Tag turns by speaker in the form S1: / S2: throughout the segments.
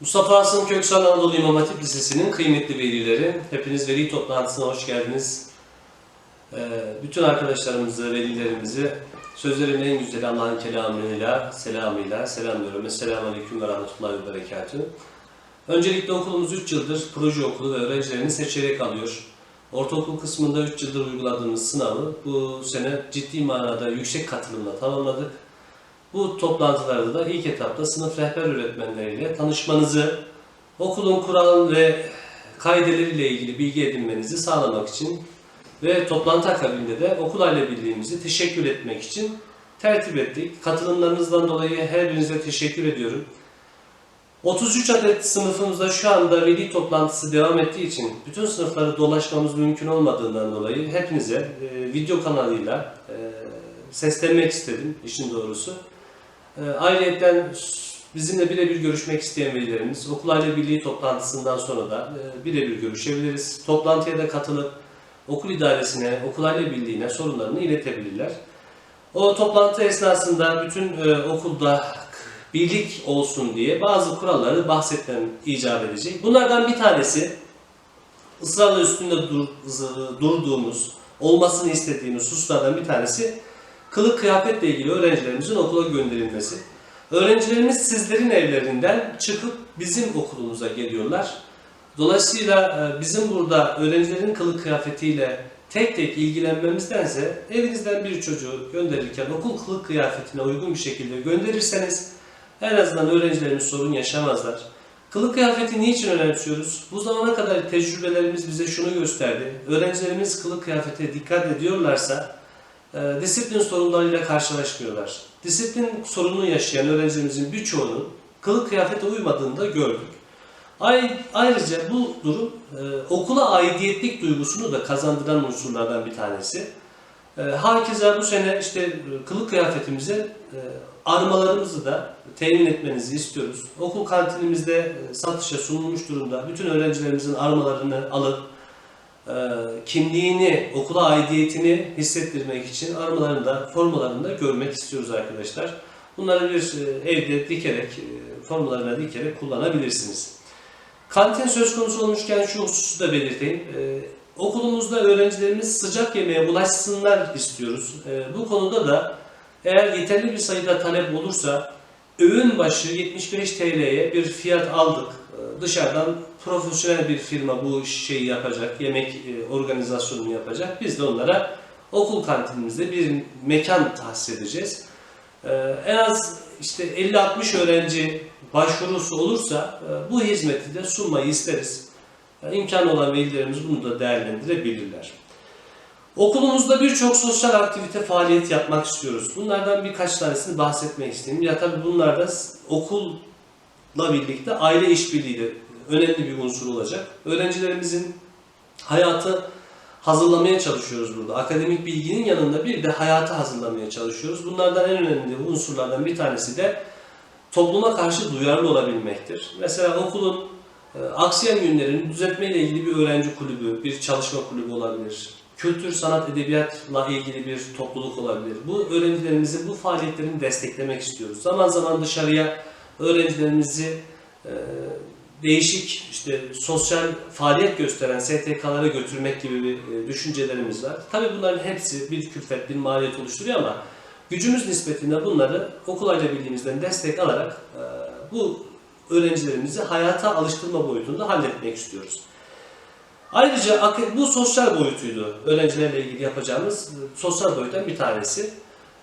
S1: Mustafa Asım Köksal Anadolu İmam Hatip Lisesi'nin kıymetli velileri, hepiniz veli toplantısına hoş geldiniz. Ee, Bütün arkadaşlarımızı, velilerimizi sözlerin en güzeli Allah'ın kelamıyla, selamıyla selamlıyorum. Esselamu Aleyküm ve Rahmetullahi ve Berekatühü. Öncelikle okulumuz 3 yıldır proje okulu ve öğrencilerini seçerek alıyor. Ortaokul kısmında 3 yıldır uyguladığımız sınavı bu sene ciddi manada yüksek katılımla tamamladık. Bu toplantılarda da ilk etapta sınıf rehber öğretmenleriyle tanışmanızı, okulun kural ve kaideleriyle ilgili bilgi edinmenizi sağlamak için ve toplantı akabinde de okul aile birliğimizi teşekkür etmek için tertip ettik. Katılımlarınızdan dolayı her birinize teşekkür ediyorum. 33 adet sınıfımızda şu anda veli toplantısı devam ettiği için bütün sınıfları dolaşmamız mümkün olmadığından dolayı hepinize e, video kanalıyla e, seslenmek istedim işin doğrusu. E, ayrıyeten bizimle birebir görüşmek isteyen velilerimiz okul aile birliği toplantısından sonra da e, birebir görüşebiliriz. Toplantıya da katılıp okul idaresine, okul aile birliğine sorunlarını iletebilirler. O toplantı esnasında bütün e, okulda birlik olsun diye bazı kuralları bahsetmem icap edecek. Bunlardan bir tanesi ısrarla üstünde dur- durduğumuz, olmasını istediğimiz hususlardan bir tanesi kılık kıyafetle ilgili öğrencilerimizin okula gönderilmesi. Öğrencilerimiz sizlerin evlerinden çıkıp bizim okulumuza geliyorlar. Dolayısıyla e, bizim burada öğrencilerin kılık kıyafetiyle tek tek ilgilenmemizdense evinizden bir çocuğu gönderirken okul kılık kıyafetine uygun bir şekilde gönderirseniz en azından öğrencilerimiz sorun yaşamazlar. Kılık kıyafeti niçin önemsiyoruz? Bu zamana kadar tecrübelerimiz bize şunu gösterdi. Öğrencilerimiz kılık kıyafete dikkat ediyorlarsa e, disiplin sorunlarıyla karşılaşmıyorlar. Disiplin sorunu yaşayan öğrencilerimizin birçoğunun kılık kıyafete uymadığını da gördük. Ay- Ayrıca bu durum e, okula aidiyetlik duygusunu da kazandıran unsurlardan bir tanesi. E, Hakeza bu sene işte e, kılık kıyafetimize e, armalarımızı da temin etmenizi istiyoruz. Okul kantinimizde e, satışa sunulmuş durumda. Bütün öğrencilerimizin armalarını alıp kimliğini, okula aidiyetini hissettirmek için armalarını da, formalarını da görmek istiyoruz arkadaşlar. Bunları bir e, evde dikerek, e, formalarına dikerek kullanabilirsiniz. Kantin söz konusu olmuşken şu hususu da belirteyim. Okulumuzda öğrencilerimiz sıcak yemeğe ulaşsınlar istiyoruz. Bu konuda da eğer yeterli bir sayıda talep olursa öğün başı 75 TL'ye bir fiyat aldık. Dışarıdan profesyonel bir firma bu şeyi yapacak, yemek e, organizasyonunu yapacak. Biz de onlara okul kantinimizde bir mekan tahsis edeceğiz. Ee, en az işte 50-60 öğrenci başvurusu olursa e, bu hizmeti de sunmayı isteriz. E, İmkan olan velilerimiz bunu da değerlendirebilirler. Okulumuzda birçok sosyal aktivite faaliyet yapmak istiyoruz. Bunlardan birkaç tanesini bahsetmek istedim. Ya tabii bunlarda s- okulla birlikte aile işbirliği de önemli bir unsur olacak. Öğrencilerimizin hayatı hazırlamaya çalışıyoruz burada. Akademik bilginin yanında bir de hayatı hazırlamaya çalışıyoruz. Bunlardan en önemli unsurlardan bir tanesi de topluma karşı duyarlı olabilmektir. Mesela okulun e, aksayan yönlerini düzeltmeyle ilgili bir öğrenci kulübü, bir çalışma kulübü olabilir. Kültür, sanat, edebiyatla ilgili bir topluluk olabilir. Bu öğrencilerimizi bu faaliyetlerini desteklemek istiyoruz. Zaman zaman dışarıya öğrencilerimizi e, değişik işte sosyal faaliyet gösteren STK'lara götürmek gibi bir e, düşüncelerimiz var. Tabii bunların hepsi bir külfet, bir maliyet oluşturuyor ama gücümüz nispetinde bunları okul aile birliğimizden destek alarak e, bu öğrencilerimizi hayata alıştırma boyutunda halletmek istiyoruz. Ayrıca bu sosyal boyutuydu öğrencilerle ilgili yapacağımız e, sosyal boyuttan bir tanesi.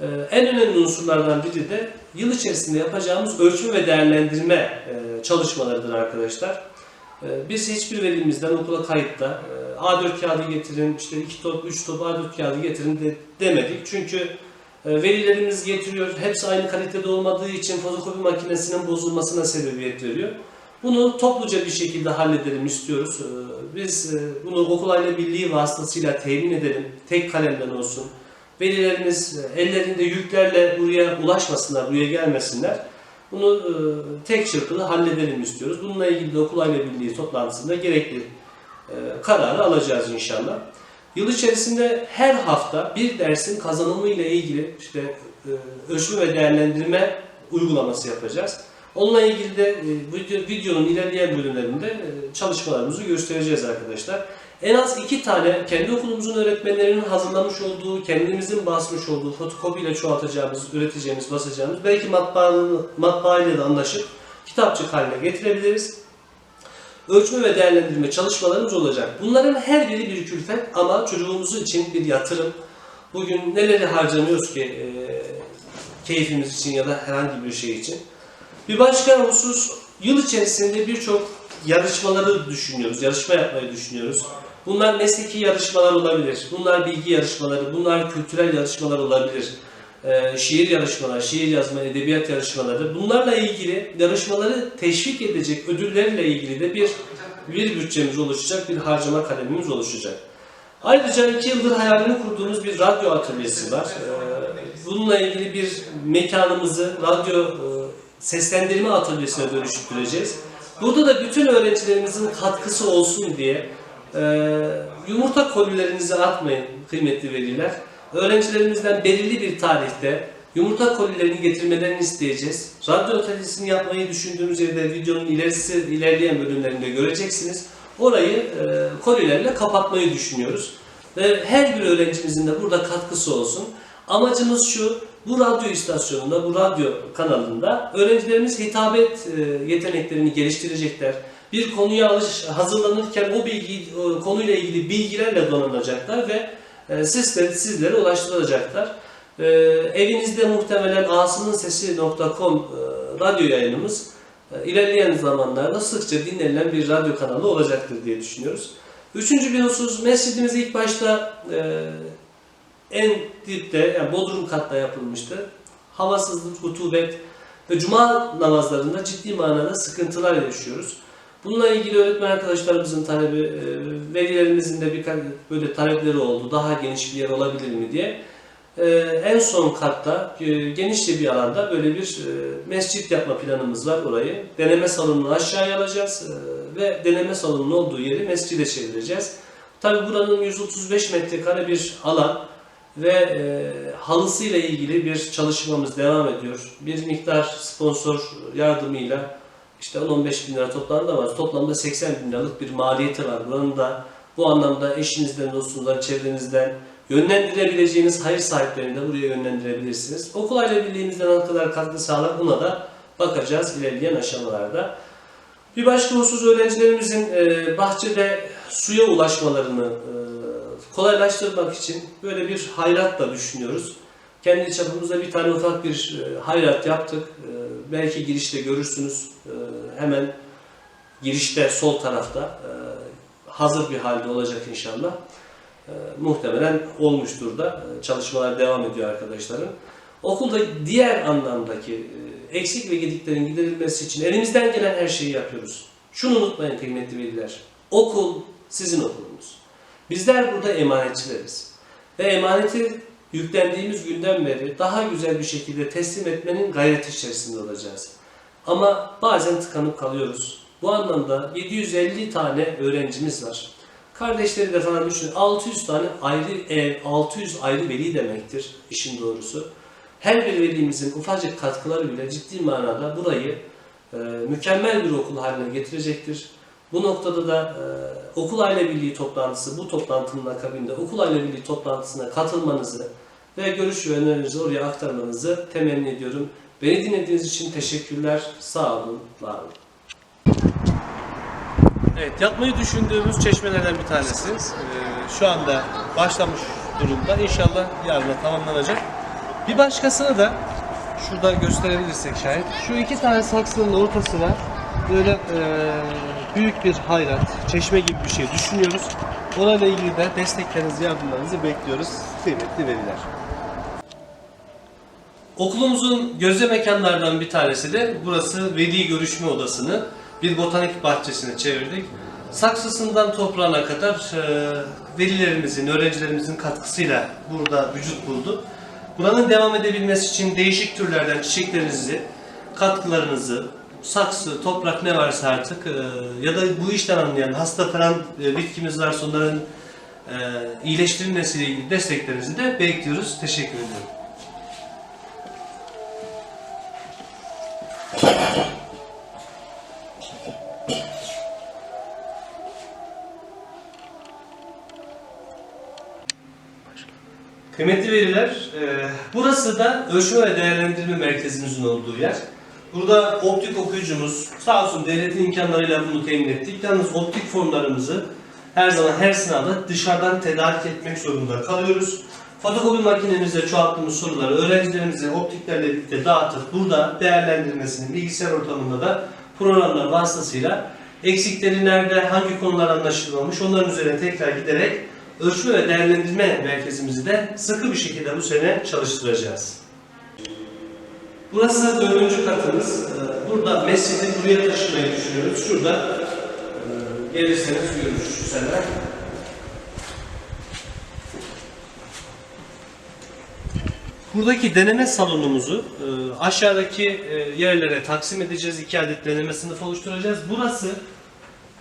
S1: Ee, En önemli unsurlardan biri de yıl içerisinde yapacağımız ölçüm ve değerlendirme e, çalışmalarıdır arkadaşlar. Ee, Biz hiçbir velimizden okula kayıtta e, A4 kağıdı getirin, işte 2 top, 3 top A4 kağıdı getirin de demedik. Çünkü e, velilerimiz getiriyor, hepsi aynı kalitede olmadığı için fotokopi makinesinin bozulmasına sebebiyet veriyor. Bunu topluca bir şekilde halledelim istiyoruz. Ee, Biz bunu okul aile birliği vasıtasıyla temin edelim. Tek kalemden olsun. Velilerimiz e, ellerinde yüklerle buraya ulaşmasınlar, buraya gelmesinler. Bunu e, tek çırpıda halledelim istiyoruz. Bununla ilgili de okul aile birliği toplantısında gerekli e, kararı alacağız inşallah. Yıl içerisinde her hafta bir dersin kazanımı ile ilgili işte ölçme ve değerlendirme uygulaması yapacağız. Onunla ilgili de video, videonun ilerleyen bölümlerinde çalışmalarımızı göstereceğiz arkadaşlar. En az iki tane kendi okulumuzun öğretmenlerinin hazırlamış olduğu, kendimizin basmış olduğu, fotokopiyle çoğaltacağımız, üreteceğimiz, basacağımız, belki matbaanın, matbaayla da anlaşıp kitapçık haline getirebiliriz. Ölçme ve değerlendirme çalışmalarımız olacak. Bunların her biri bir külfet ama çocuğumuz için bir yatırım. Bugün neleri harcamıyoruz ki e, keyfimiz için ya da herhangi bir şey için. Bir başka husus, yıl içerisinde birçok yarışmaları düşünüyoruz, yarışma yapmayı düşünüyoruz. Bunlar mesleki yarışmalar olabilir, bunlar bilgi yarışmaları, bunlar kültürel yarışmalar olabilir. Ee, şiir yarışmaları, şiir yazma, edebiyat yarışmaları. Bunlarla ilgili yarışmaları teşvik edecek ödüllerle ilgili de bir bir bütçemiz oluşacak, bir harcama kalemimiz oluşacak. Ayrıca iki yıldır hayalini kurduğumuz bir radyo atölyesi var. Ee, Bununla ilgili bir mekanımızı radyo e, seslendirme atölyesine dönüştüreceğiz. Burada da bütün öğrencilerimizin katkısı olsun diye e, yumurta kolilerinizi atmayın kıymetli veliler. Öğrencilerimizden belirli bir tarihte yumurta kolilerini getirmelerini isteyeceğiz. Radyo atölyesini yapmayı düşündüğümüz yerde videonun ilerisi ilerleyen bölümlerinde göreceksiniz. Orayı e, kolilerle kapatmayı düşünüyoruz. Ve her bir öğrencimizin de burada katkısı olsun. Amacımız şu, bu radyo istasyonunda, bu radyo kanalında öğrencilerimiz hitabet e, yeteneklerini geliştirecekler. Bir konuya alış, hazırlanırken o bilgi, konuyla ilgili bilgilerle donanacaklar ve e, sizlere, sizlere ulaştıracaklar. E, evinizde muhtemelen asımınsesi.com e, radyo yayınımız e, ilerleyen zamanlarda sıkça dinlenilen bir radyo kanalı olacaktır diye düşünüyoruz. Üçüncü bir husus, mescidimiz ilk başta e, en dipte, yani bodrum katta yapılmıştı. Havasızlık, rutubet ve cuma namazlarında ciddi manada sıkıntılar yaşıyoruz. Bununla ilgili öğretmen arkadaşlarımızın talebi, e, velilerimizin de birkaç böyle talepleri oldu. Daha geniş bir yer olabilir mi diye. E, En son katta e, genişçe bir alanda böyle bir mescit yapma planımız var orayı. Deneme salonunu aşağıya alacağız ve deneme salonunun olduğu yeri mescide çevireceğiz. Tabi buranın 135 metrekare bir alan ve e, halısıyla ilgili bir çalışmamız devam ediyor. Bir miktar sponsor yardımıyla işte 10-15 bin lira toplamda var. Toplamda 80 bin liralık bir maliyeti var. Buranın da bu anlamda eşinizden, dostunuzdan, çevrenizden yönlendirebileceğiniz hayır sahiplerini de buraya yönlendirebilirsiniz. Okul aile birliğimizden ne kadar katkı sağlar buna da bakacağız ilerleyen aşamalarda. Bir başka husus öğrencilerimizin e, bahçede suya ulaşmalarını e, kolaylaştırmak için böyle bir hayrat da düşünüyoruz. Kendi çapımızda bir tane ufak bir e, hayrat yaptık. Belki girişte görürsünüz. E, hemen girişte sol tarafta e, hazır bir halde olacak inşallah. E, muhtemelen olmuştur da. Çalışmalar devam ediyor arkadaşların. Okulda diğer anlamdaki eksik ve gediklerin giderilmesi için elimizden gelen her şeyi yapıyoruz. Şunu unutmayın kıymetli veliler. Okul sizin okulunuz. Bizler burada emanetçileriz. Ve emaneti yüklendiğimiz günden beri daha güzel bir şekilde teslim etmenin gayreti içerisinde olacağız. Ama bazen tıkanıp kalıyoruz. Bu anlamda 750 tane öğrencimiz var. Kardeşleri de falan düşünün. 600 tane ayrı ev, 600 ayrı veli demektir işin doğrusu. Her bir velimizin ufacık katkıları bile ciddi manada burayı e, mükemmel bir okul haline getirecektir. Bu noktada da e, okul aile birliği toplantısı, bu toplantının akabinde okul aile birliği toplantısına katılmanızı ve görüş ve önerilerinizi oraya aktarmanızı temenni ediyorum. Beni dinlediğiniz için teşekkürler. Sağ olun, var olun. Evet, yapmayı düşündüğümüz çeşmelerden bir tanesi. Ee, şu anda başlamış durumda. İnşallah yarına tamamlanacak. Bir başkasını da şurada gösterebilirsek şayet. Şu iki tane saksının ortasına böyle e, büyük bir hayrat, çeşme gibi bir şey düşünüyoruz. Onlarla ilgili de desteklerinizi, yardımlarınızı bekliyoruz kıymetli veliler. Okulumuzun gözde mekanlardan bir tanesi de burası veli görüşme odasını bir botanik bahçesine çevirdik. Saksısından toprağına kadar e, velilerimizin, öğrencilerimizin katkısıyla burada vücut buldu. Buranın devam edebilmesi için değişik türlerden çiçeklerinizi, katkılarınızı, saksı, toprak ne varsa artık e, ya da bu işten anlayan hasta falan e, bitkimiz varsa onların e, iyileştirilmesiyle ilgili desteklerinizi de bekliyoruz. Teşekkür ediyorum. Kıymetli veliler, e, burası da ölçme ve değerlendirme merkezimizin olduğu yer. Burada optik okuyucumuz, sağ olsun devletin imkanlarıyla bunu temin ettik. Yalnız optik formlarımızı her zaman her sınavda dışarıdan tedarik etmek zorunda kalıyoruz. Fotokopi makinemizde çoğalttığımız soruları öğrencilerimize optiklerle birlikte dağıtıp burada değerlendirmesini bilgisayar ortamında da programlar vasıtasıyla eksikleri nerede, hangi konular anlaşılmamış onların üzerine tekrar giderek ölçme ve değerlendirme merkezimizi de sıkı bir şekilde bu sene çalıştıracağız. Burası dördüncü katımız. Ee, Burada mescidi buraya taşımayı düşünüyoruz. Şurada e, gelirseniz görürüz şu. Buradaki deneme salonumuzu e, aşağıdaki e, yerlere taksim edeceğiz. İki adet deneme sınıfı oluşturacağız. Burası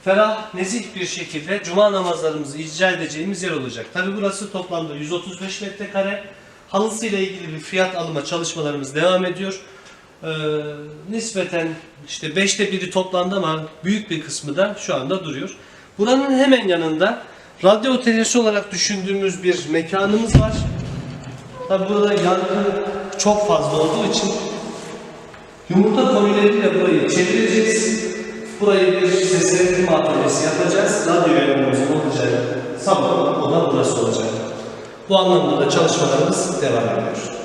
S1: ferah, nezih bir şekilde cuma namazlarımızı icra edeceğimiz yer olacak. Tabi burası toplamda 135 metrekare. Halısıyla ilgili bir fiyat alma çalışmalarımız devam ediyor. Ee, nispeten işte beşte biri toplandı ama büyük bir kısmı da şu anda duruyor. Buranın hemen yanında radyo otelisi olarak düşündüğümüz bir mekanımız var. Tabi burada yankı çok fazla olduğu için yumurta kolileriyle burayı çevireceğiz. Burayı bir seslendirme atölyesi yapacağız. Radyo yayınımızın olacağı salon, o da burası olacak. Bu anlamda da çalışmalarımız devam ediyor.